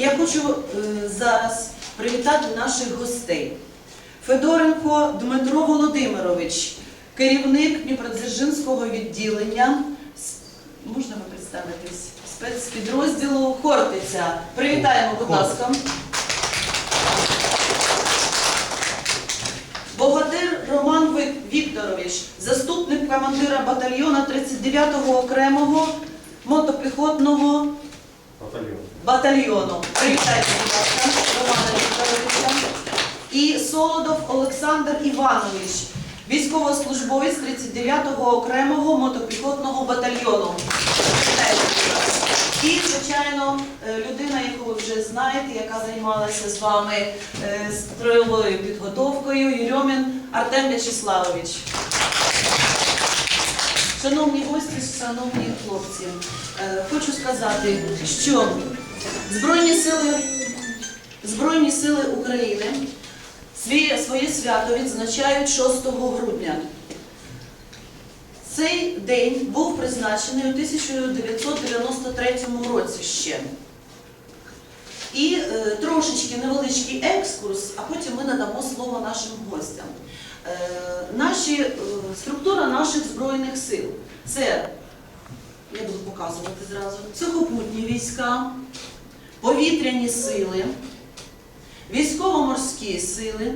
я хочу е, зараз привітати наших гостей. Федоренко Дмитро Володимирович, керівник Дніпродзержинського відділення. Можна ви представитись? Спецпідрозділу Хортиця. Привітаємо, будь ласка. Богатир Роман Вікторович, заступник командира батальйона 39-го окремого мотопіхотного Батальйон. Батальйону. Привітайте, будь ласка, Романа Вікторовича. І Солодов Олександр Іванович, військовослужбовець 39-го окремого мотопіхотного батальйону. І, звичайно, е, людина, яку ви вже знаєте, яка займалася з вами е, строєвою підготовкою, Єрьомін Артем В'ячеславович. Шановні гості, шановні хлопці, е, хочу сказати, що Збройні сили, Збройні сили України свій, своє свято відзначають 6 грудня. Цей день був призначений у 1993 році ще. І е, трошечки невеличкий екскурс, а потім ми надамо слово нашим гостям. Е, наші, е, структура наших збройних сил це, я буду показувати зразу, сухопутні війська, повітряні сили, військово-морські сили,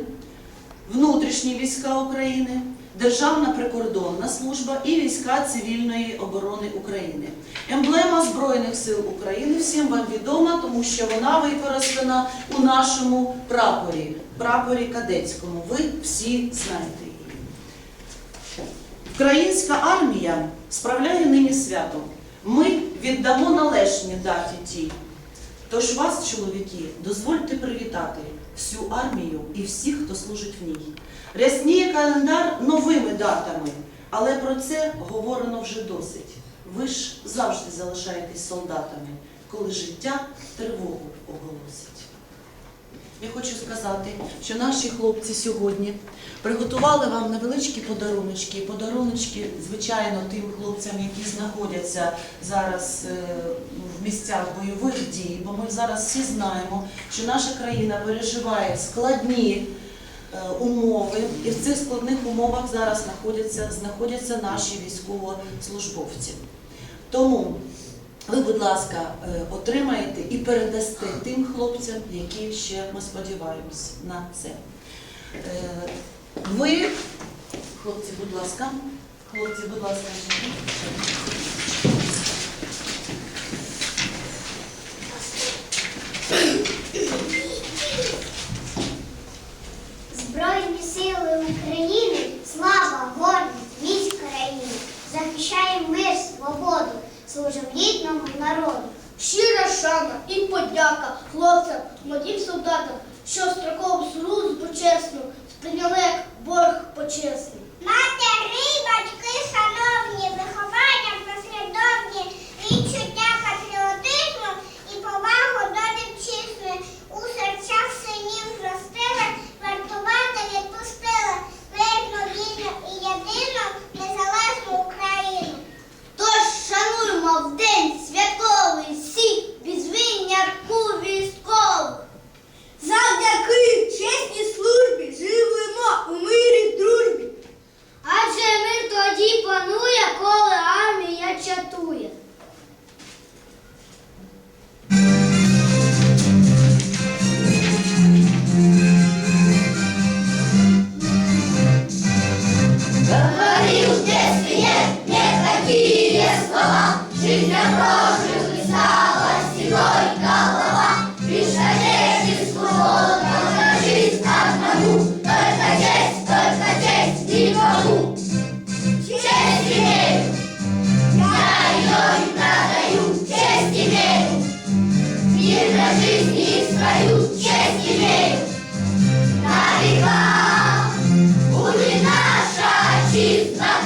внутрішні війська України, Державна прикордонна служба і війська цивільної оборони України. Емблема Збройних сил України всім вам відома, тому що вона використана у нашому прапорі, прапорі кадетському. Ви всі знаєте її. Українська армія справляє нині свято. Ми віддамо належні даті тій. Тож вас, чоловіки, дозвольте привітати всю армію і всіх, хто служить в ній. Рясніє календар новими датами, але про це говорено вже досить. Ви ж завжди залишаєтесь солдатами, коли життя тривогу оголосить. Я хочу сказати, що наші хлопці сьогодні приготували вам невеличкі подаруночки, подаруночки, звичайно, тим хлопцям, які знаходяться зараз е, в місцях бойових дій, бо ми зараз всі знаємо, що наша країна переживає складні е, умови, і в цих складних умовах зараз знаходяться, знаходяться наші військовослужбовці. Тому ви, будь ласка, е, отримаєте і передасте тим хлопцям, які ще ми сподіваємось на це. Е, Ви, хлопці, будь ласка, хлопці, будь ласка, служимо рідному народу. Щира шана і подяка хлопцям, молодим солдатам, що строкову службу чесну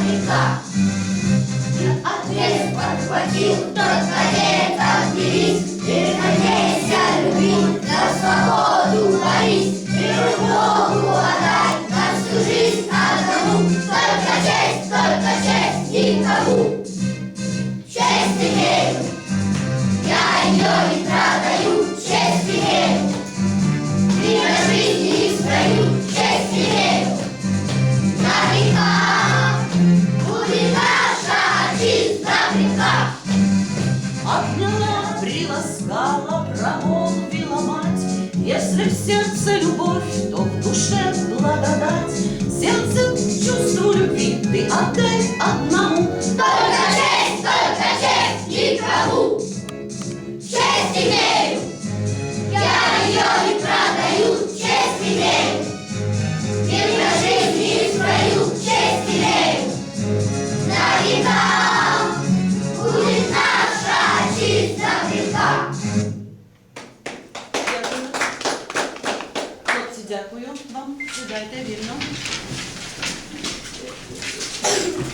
отчизна. Ответ подхватил тот кадет это Переконейся, adelante. Bien.